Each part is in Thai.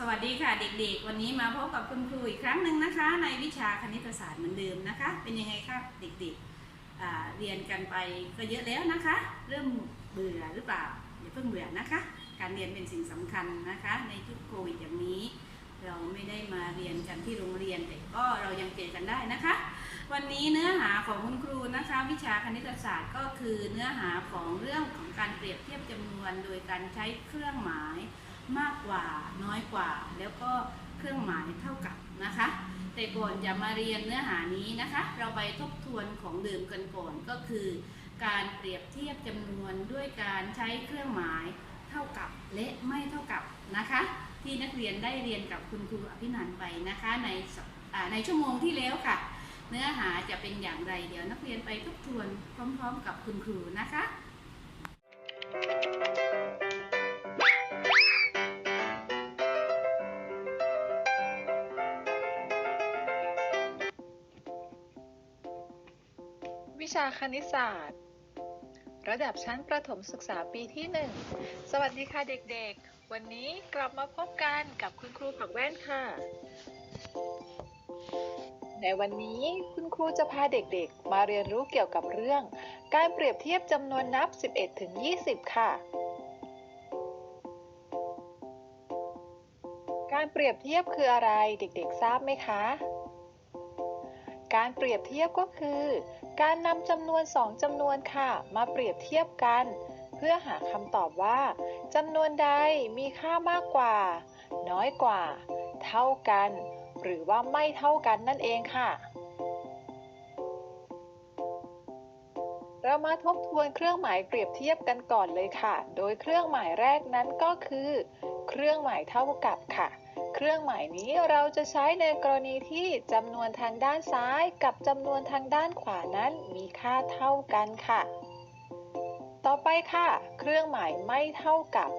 สวัสดีค่ะเด็กๆ วันนี้มาพบกับคุณครูอีกครั้งหนึ่งนะคะ ในวิชาคณิตศาสตร์เหมือนเดิมนะคะ เป็นยังไงครับเด็กๆเรียนกันไปก็เยอะแล้วนะคะ เริ่มเบื่อหรือเปล่าอย่าเพิ่งเบื่อนะคะ การเรียนเป็นสิ่งสำคัญนะคะ ในยุคโควิดอย่างนี้ เราไม่ได้มาเรียนกันที่โรงเรียนแต่ก็เรายังเจอกันได้นะคะ วันนี้เนื้อหาของคุณครูนะคะ วิชาคณิตศาสตร์ก็คือเนื้อหาของเรื่องของการเปรียบเทียบจำนวน โดยการใช้เครื่องหมาย มากกว่าน้อยกว่า แล้วก็เครื่องหมายเท่ากับนะคะ แต่ก่อนจะมาเรียนเนื้อหานี้นะคะ เราไปทบทวนของเดิมกันก่อนก็คือ การเปรียบเทียบจำนวนด้วยการใช้เครื่องหมายเท่ากับและไม่เท่ากับนะคะ ที่นักเรียนได้เรียนกับคุณครูอภินันไปนะคะ ในในชั่วโมงที่แล้วค่ะ เนื้อหาจะเป็นอย่างไรเดี๋ยวนักเรียนไปทบทวนพร้อม ๆ กับคุณครูนะคะ ชาคณิตศาสตร์ ระดับชั้นประถมศึกษาปีที่ 1 สวัสดีค่ะเด็กๆ วันนี้กลับมาพบกันกับคุณครูผักแว่นค่ะ ในวันนี้คุณครูจะพาเด็กๆ มาเรียนรู้เกี่ยวกับเรื่อง การเปรียบเทียบจำนวนนับ 11 ถึง 20 ค่ะ การเปรียบเทียบคืออะไรเด็กๆ ทราบไหมคะการเปรียบเทียบก็คือ การนำจำนวนสองจำนวนค่ะ มาเปรียบเทียบกัน เพื่อหาคำตอบว่าจำนวนใดมีค่ามากกว่า น้อยกว่า เท่ากัน หรือว่าไม่เท่ากันนั่นเองค่ะ เรามาทบทวนเครื่องหมายเปรียบเทียบกันก่อนเลยค่ะ โดยเครื่องหมายแรกนั้นก็คือ เครื่องหมายเท่ากับค่ะ เครื่องหมายนี้เราจะใช้ในกรณีที่จำนวนทางด้านซ้ายกับจำนวนทางด้านขวานั้นมีค่าเท่ากันค่ะ ต่อไปค่ะ เครื่องหมายไม่เท่ากับ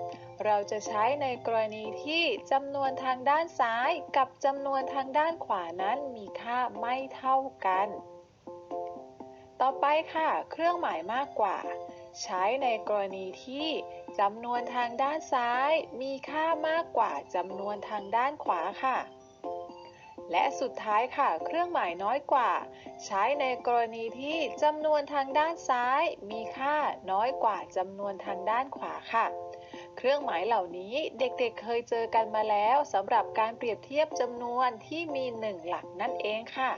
เราจะใช้ในกรณีที่จำนวนทางด้านซ้ายกับจำนวนทางด้านขวานั้นมีค่าไม่เท่ากัน ต่อไปค่ะ เครื่องหมายมากกว่า ใช้ในกรณีที่ จำนวนทางด้านซ้ายมีค่ามากกว่าจำนวนทางด้านขวาค่ะ และสุดท้ายค่ะ เครื่องหมายน้อยกว่า ใช้ในกรณีที่จำนวนทางด้านซ้าย มีค่าน้อยกว่าจำนวนทางด้านขวาค่ะเครื่องหมายเหล่านี้เด็กๆเเคยเจอกันมาแล้วสำหรับการเปรียบเทียบจำนวนที่มีหนึ่งหลักนั่นเองค่ะ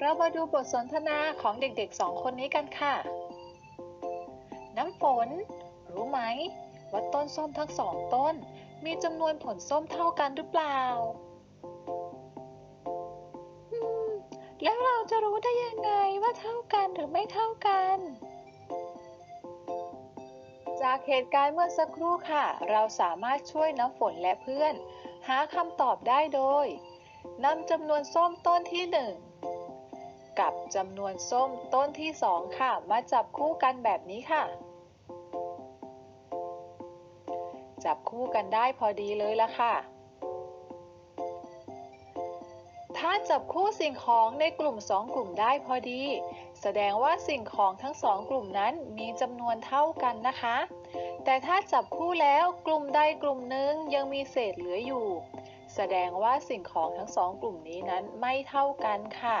เรามาดูบทสนทนาของเด็กๆสองคนนี้กันค่ะ น้ำฝน รู้ไหมว่าต้นส้มทั้งสองต้น มีจำนวนผลส้มเท่ากันหรือเปล่า แล้วเราจะรู้ได้ยังไงว่าเท่ากันหรือไม่เท่ากัน จากเหตุการณ์เมื่อสักครู่ค่ะ เราสามารถช่วยน้ำฝนและเพื่อน หาคำตอบได้โดยนำจำนวนส้มต้นที่หนึ่งกับจำนวนส้มต้นที่2ค่ะ มาจับคู่กันแบบนี้ค่ะ จับคู่กันได้พอดีเลยละค่ะ ถ้าจับคู่สิ่งของในกลุ่ม 2 กลุ่มได้พอดี แสดงว่าสิ่งของทั้งสองกลุ่มนั้นมีจำนวนเท่ากันนะคะ แต่ถ้าจับคู่แล้วกลุ่มใดกลุ่มหนึ่งยังมีเศษเหลืออยู่ แสดงว่าสิ่งของทั้งสองกลุ่มนี้นั้นไม่เท่ากันค่ะ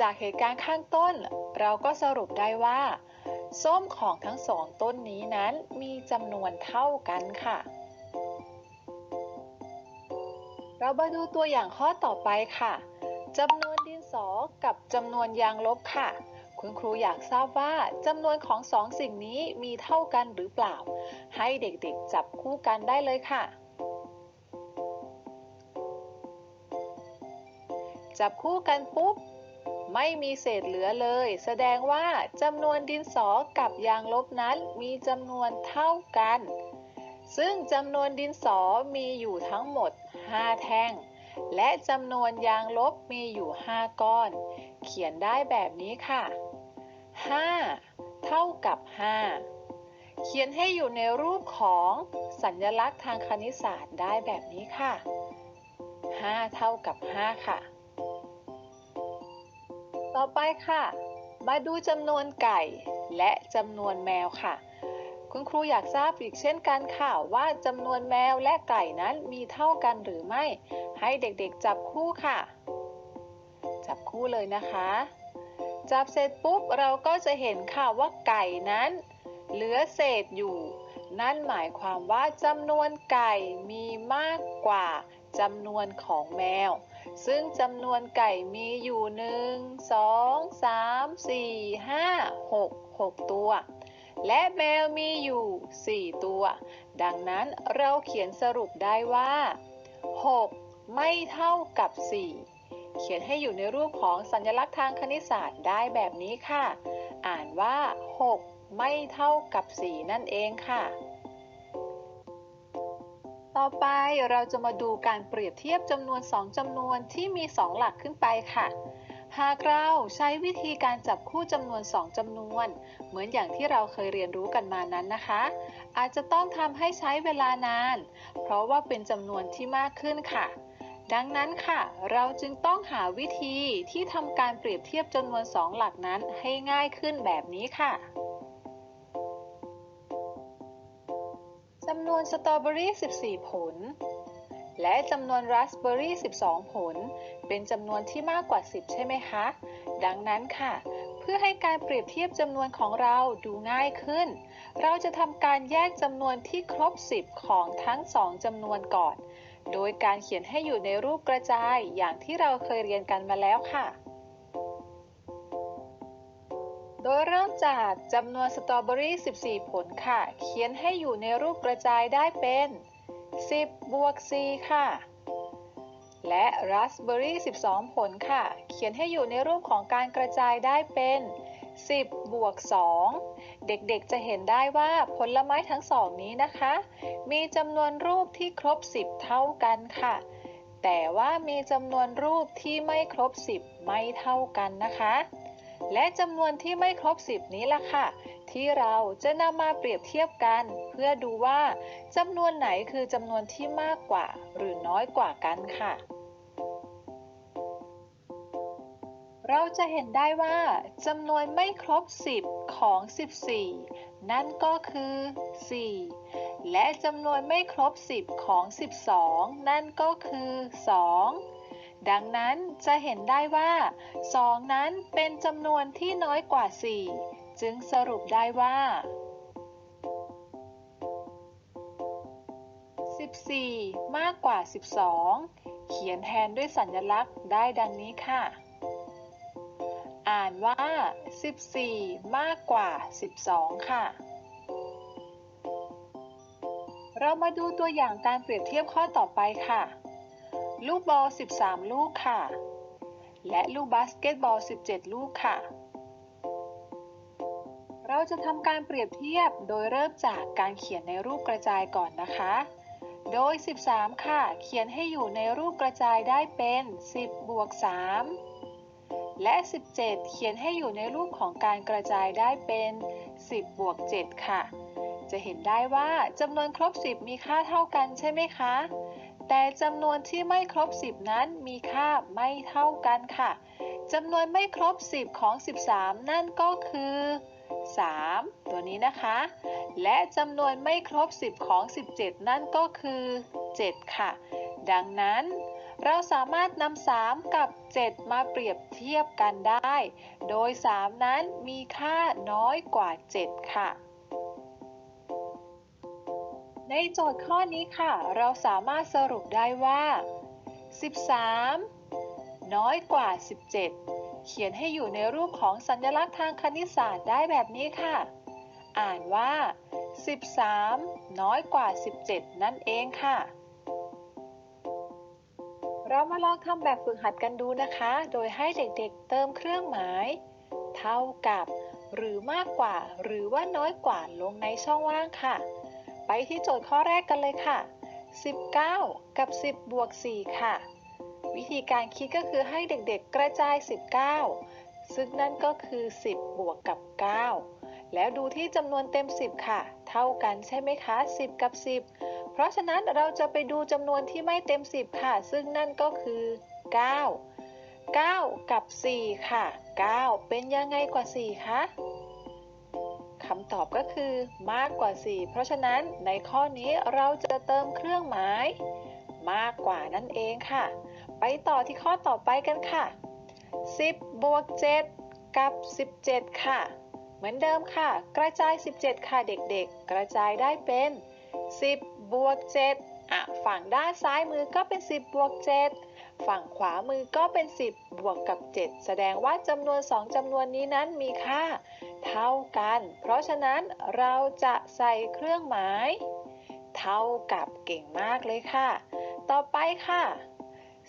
จากเหตุการณ์ข้างต้น เราก็สรุปได้ว่า ส้มของทั้งสองต้นนี้นั้นมีจำนวนเท่ากันค่ะ เรามาดูตัวอย่างข้อต่อไปค่ะจำนวนดินสอกับจำนวนยางลบค่ะ คุณครูอยากทราบว่าจำนวนของสองสิ่งนี้มีเท่ากันหรือเปล่า ให้เด็กๆจับคู่กันได้เลยค่ะ จับคู่กันปุ๊บ ไม่มีเศษเหลือเลย แสดงว่าจำนวนดินสอกับยางลบนั้นมีจำนวนเท่ากัน ซึ่งจำนวนดินสอมีอยู่ทั้งหมด 5 แท่ง และจำนวนยางลบมีอยู่ 5 ก้อน เขียนได้แบบนี้ค่ะ 5 เท่ากับ 5 เขียนให้อยู่ในรูปของสัญลักษณ์ทางคณิตศาสตร์ได้แบบนี้ค่ะ 5 เท่ากับ 5 ค่ะ ต่อไปค่ะ มาดูจำนวนไก่และจำนวนแมวค่ะ คุณครูอยากทราบอีกเช่นกันค่ะว่าจำนวนแมวและไก่นั้นมีเท่ากันหรือไม่ ให้เด็กๆจับคู่ค่ะ จับคู่เลยนะคะ จับเสร็จปุ๊บเราก็จะเห็นค่ะว่าไก่นั้น เหลือเศษอยู่ นั่นหมายความว่าจำนวนไก่มีมากกว่าจำนวนของแมว ซึ่งจำนวนไก่มีอยู่1 2 3 4 5 6 6ตัว และแมวมีอยู่4ตัว ดังนั้นเราเขียนสรุปได้ว่า 6 ไม่เท่ากับ 4 เขียนให้อยู่ในรูปของสัญลักษณ์ทางคณิตศาสตร์ได้แบบนี้ค่ะ อ่านว่า 6 ไม่เท่ากับ 4 นั่นเองค่ะ ต่อไปเราจะมาดูการเปรียบเทียบจำนวน 2จำนวนที่มี 2 หลักขึ้นไปค่ะ หากเราใช้วิธีการจับคู่จำนวน 2จำนวน เหมือนอย่างที่เราเคยเรียนรู้กันมานั้นนะคะ อาจจะต้องทำให้ใช้เวลานาน เพราะว่าเป็นจำนวนที่มากขึ้นค่ะ ดังนั้นค่ะ เราจึงต้องหาวิธีที่ทำการเปรียบเทียบจำนวน 2 หลักนั้นให้ง่ายขึ้นแบบนี้ค่ะำนวนสตรอเบอรี่ 14 ผล และจำนวนราสเบอรี่ 12 ผล เป็นจำนวนที่มากกว่า 10 ใช่ไหมคะ ดังนั้นค่ะ เพื่อให้การเปรียบเทียบจำนวนของเราดูง่ายขึ้น เราจะทำการแยกจำนวนที่ครบ 10 ของทั้ง 2จำนวนก่อน โดยการเขียนให้อยู่ในรูปกระจายอย่างที่เราเคยเรียนกันมาแล้วค่ะ โดยเริ่มจากจำนวนสตรอเบอรี่ 14 ผลค่ะ เขียนให้อยู่ในรูปกระจายได้เป็น 10 บวก 4 ค่ะ และราสเบอรี่ 12 ผลค่ะ เขียนให้อยู่ในรูปของการกระจายได้เป็น 10 บวก 2 เด็กๆจะเห็นได้ว่าผลไม้ทั้งสองนี้นะคะ มีจำนวนรูปที่ครบ 10 เท่ากันค่ะ แต่ว่ามีจำนวนรูปที่ไม่ครบ 10 ไม่เท่ากันนะคะ และจำนวนที่ไม่ครบ 10 นี้ล่ะค่ะ ที่เราจะนำมาเปรียบเทียบกัน เพื่อดูว่าจำนวนไหนคือจำนวนที่มากกว่า หรือน้อยกว่ากันค่ะ เราจะเห็นได้ว่าจำนวนไม่ครบ 10 ของ 14 นั่นก็คือ 4 และจำนวนไม่ครบ 10 ของ 12 นั่นก็คือ 2 ดังนั้นจะเห็นได้ว่า 2 นั้นเป็นจำนวนที่น้อยกว่า 4 จึงสรุปได้ว่า 14 มากกว่า 12 เขียนแทนด้วยสัญลักษณ์ได้ดังนี้ค่ะ อ่านว่า 14 มากกว่า 12 ค่ะเรามาดูตัวอย่างการเปรียบเทียบข้อต่อไปค่ะ ลูกบอล 13 ลูกค่ะ และลูกบาสเกตบอล 17 ลูกค่ะ เราจะทำการเปรียบเทียบโดยเริ่มจากการเขียนในรูปกระจายก่อนนะคะ โดย 13 ค่ะ เขียนให้อยู่ในรูปกระจายได้เป็น 10 บวก 3 และ 17 เขียนให้อยู่ในรูปของการกระจายได้เป็น 10 บวก 7 ค่ะจะเห็นได้ว่าจำนวนครบ 10 มีค่าเท่ากันใช่ไหมคะ แต่จำนวนที่ไม่ครบ 10 นั้นมีค่าไม่เท่ากันค่ะจำนวนไม่ครบ 10 ของ 13 นั่นก็คือ 3 ตัวนี้นะคะ และจำนวนไม่ครบ 10 ของ 17 นั่นก็คือ 7 ค่ะ ดังนั้นเราสามารถนำ 3 กับ 7 มาเปรียบเทียบกันได้ โดย 3 นั้นมีค่าน้อยกว่า 7 ค่ะ ในโจทย์ข้อนี้ค่ะ เราสามารถสรุปได้ว่า 13 น้อยกว่า 17 เขียนให้อยู่ในรูปของสัญลักษณ์ทางคณิตศาสตร์ได้แบบนี้ค่ะ อ่านว่า 13 น้อยกว่า 17 นั่นเองค่ะ เรามาลองทำแบบฝึกหัดกันดูนะคะ โดยให้เด็กๆเติมเครื่องหมาย เท่ากับ หรือมากกว่า หรือว่าน้อยกว่าลงในช่องว่างค่ะ ไปที่โจทย์ข้อแรกกันเลยค่ะ 19 กับ 10 บวก 4 ค่ะ วิธีการคิดก็คือให้เด็กๆกระจาย 19 ซึ่งนั่นก็คือ 10 บวกกับ 9 แล้วดูที่จำนวนเต็ม 10 ค่ะ เท่ากันใช่ไหมคะ 10 กับ 10 เพราะฉะนั้นเราจะไปดูจำนวนที่ไม่เต็ม 10 ค่ะ ซึ่งนั่นก็คือ 9 9 กับ 4 ค่ะ 9 เป็นยังไงกว่า 4 คะ คำตอบก็คือมากกว่า 4 เพราะฉะนั้นในข้อนี้เราจะเติมเครื่องหมาย มากกว่านั่นเองค่ะ ไปต่อที่ข้อต่อไปกันค่ะ 10บวก7กับ 17 ค่ะ เหมือนเดิมค่ะ กระจาย 17 ค่ะเด็กๆ กระจายได้เป็น 10บวก7อะฝั่งด้านซ้ายมือก็เป็น 10บวก7ฝั่งขวามือก็เป็น 10 บวกกับ 7 แสดงว่าจำนวน 2จำนวนนี้นั้นมีค่า เท่ากัน เพราะฉะนั้นเราจะใส่เครื่องหมาย เท่ากับเก่งมากเลยค่ะ ต่อไปค่ะ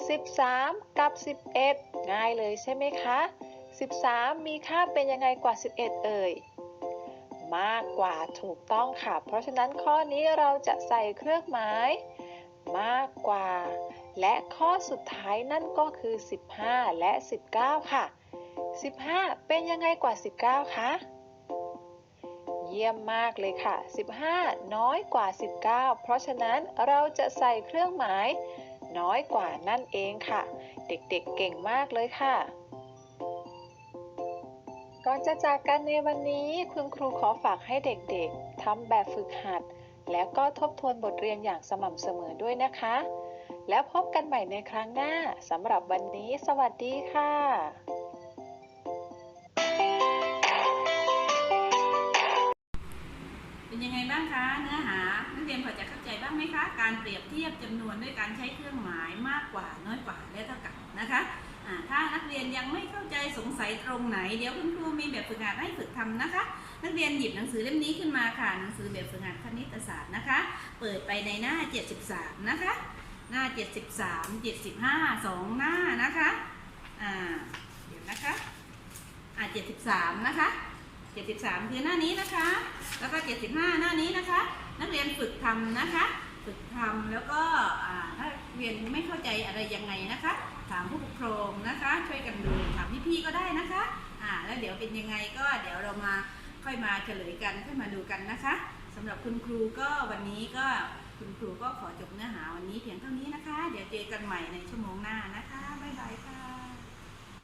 13 กับ 11 ง่ายเลยใช่ไหมคะ 13 มีค่าเป็นยังไงกว่า 11 เอ่ย มากกว่าถูกต้องค่ะ เพราะฉะนั้นข้อนี้เราจะใส่เครื่องหมาย มากกว่า และข้อสุดท้ายนั่นก็คือ 15 และ 19 ค่ะ 15 เป็นยังไงกว่า 19 คะ เยี่ยมมากเลยค่ะ 15 น้อยกว่า 19 เพราะฉะนั้นเราจะใส่เครื่องหมาย น้อยกว่านั่นเองค่ะ เด็กๆเก่งมากเลยค่ะ ก่อนจะจากกันในวันนี้คุณครูขอฝากให้เด็กๆทำแบบฝึกหัด แล้วก็ทบทวนบทเรียนอย่างสม่ำเสมอด้วยนะคะ แล้วพบกันใหม่ในครั้งหน้าสำหรับวันนี้ สวัสดีค่ะ ยังไงบ้างคะ เนื้อหา นักเรียนพอจะเข้าใจบ้างไหมคะ การเปรียบเทียบจำนวนด้วยการใช้เครื่องหมายมากกว่าน้อยกว่าและเท่ากับนะคะถ้านักเรียนยังไม่เข้าใจสงสัยตรงไหน เดี๋ยวคุณครูมีแบบฝึกหัดให้ฝึกทำนะคะ นักเรียนหยิบหนังสือเล่มนี้ขึ้นมาค่ะ หนังสือแบบฝึกหัดคณิตศาสตร์นะคะ เปิดไปในหน้า 73 นะคะ หน้า 73 75 2 หน้านะคะ อ่า เดี๋ยวนะคะ อ่า73 นะคะ 73 คือหน้านี้นะคะ แล้วก็ 75 หน้านี้นะคะ นักเรียนฝึกทำนะคะ ฝึกทำแล้วก็ถ้าเรียนไม่เข้าใจอะไรยังไงนะคะ ถามผู้ปกครองนะคะ ช่วยกันดูถามพี่ๆก็ได้นะคะอ่าแล้วเดี๋ยวเป็นยังไงก็เดี๋ยวเรามาค่อยมาเฉลยกันค่อยมาดูกันนะคะสำหรับคุณครูก็วันนี้ก็คุณครูก็ขอจบเนื้อหาวันนี้เพียงเท่านี้นะคะ เดี๋ยวเจอกันใหม่ในชั่วโมงหน้านะคะ บ๊ายบายค่ะ